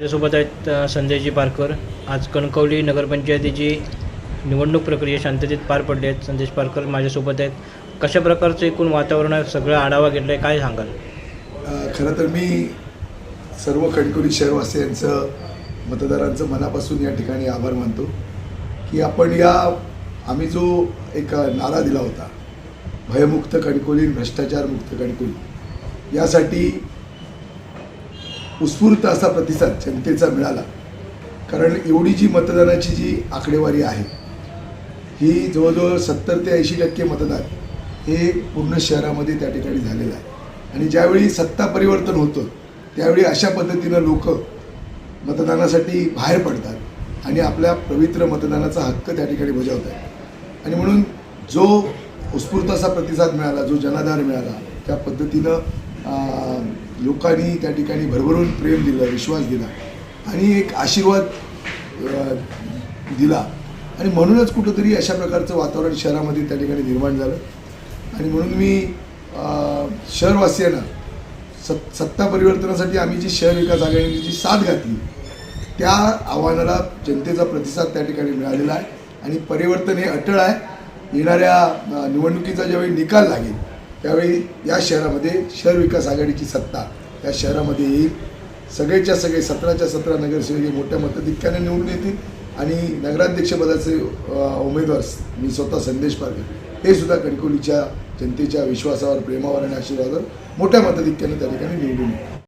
माझ्यासोबत आहेत संजयजी पारकर. आज कणकवली नगरपंचायतीची निवडणूक प्रक्रिया शांततेत पार पडली आहेत संदेश पारकर माझ्यासोबत आहेत. कशा प्रकारचं एकूण वातावरण सगळा सगळं आढावा घेतला आहे काय सांगाल? खरं तर मी सर्व कणकवली शहरवासियांचं मतदारांचं मनापासून या ठिकाणी आभार मानतो की आपण या आम्ही जो एक नारा दिला होता भयमुक्त कणकवली भ्रष्टाचारमुक्त कणकवली यासाठी उत्स्फूर्त असा प्रतिसाद जनतेचा मिळाला. कारण एवढी जी मतदानाची जी आकडेवारी आहे ही जवळजवळ सत्तर ते ऐंशी टक्के मतदान हे पूर्ण शहरामध्ये त्या ठिकाणी झालेलं आहे. आणि ज्यावेळी सत्ता परिवर्तन होतं त्यावेळी अशा पद्धतीनं लोक मतदानासाठी बाहेर पडतात आणि आपल्या पवित्र मतदानाचा हक्क त्या ठिकाणी बजावतात. आणि म्हणून जो उत्स्फूर्त असा प्रतिसाद मिळाला जो जनाधार मिळाला त्या पद्धतीनं लोकांनी त्या ठिकाणी भरभरून प्रेम दिलं विश्वास दिला. आणि एक आशीर्वाद दिला. आणि म्हणूनच कुठंतरी अशा प्रकारचं वातावरण शहरामध्ये त्या ठिकाणी निर्माण झालं. आणि म्हणून मी शहरवासियांना सत् सत्ता परिवर्तनासाठी आम्ही जी शहर विकास आघाडीने जी साथ घातली त्या आव्हानाला जनतेचा प्रतिसाद त्या ठिकाणी मिळालेला आहे. आणि परिवर्तन हे अटळ आहे. येणाऱ्या निवडणुकीचा ज्यावेळी निकाल लागेल त्यावेळी या शहरामध्ये शहर विकास आघाडीची सत्ता या शहरामध्ये येईल. सगळेच्या सगळे सतराच्या सतरा नगरसेवक हे मोठ्या मताधिक्याने निवडून येतील. आणि नगराध्यक्षपदाचे उमेदवार मी स्वतः संदेश पारकर हे सुद्धा कणकवलीच्या जनतेच्या विश्वासावर प्रेमावर आणि आशीर्वादावर मोठ्या मताधिक्याने त्या ठिकाणी निवडून येतील.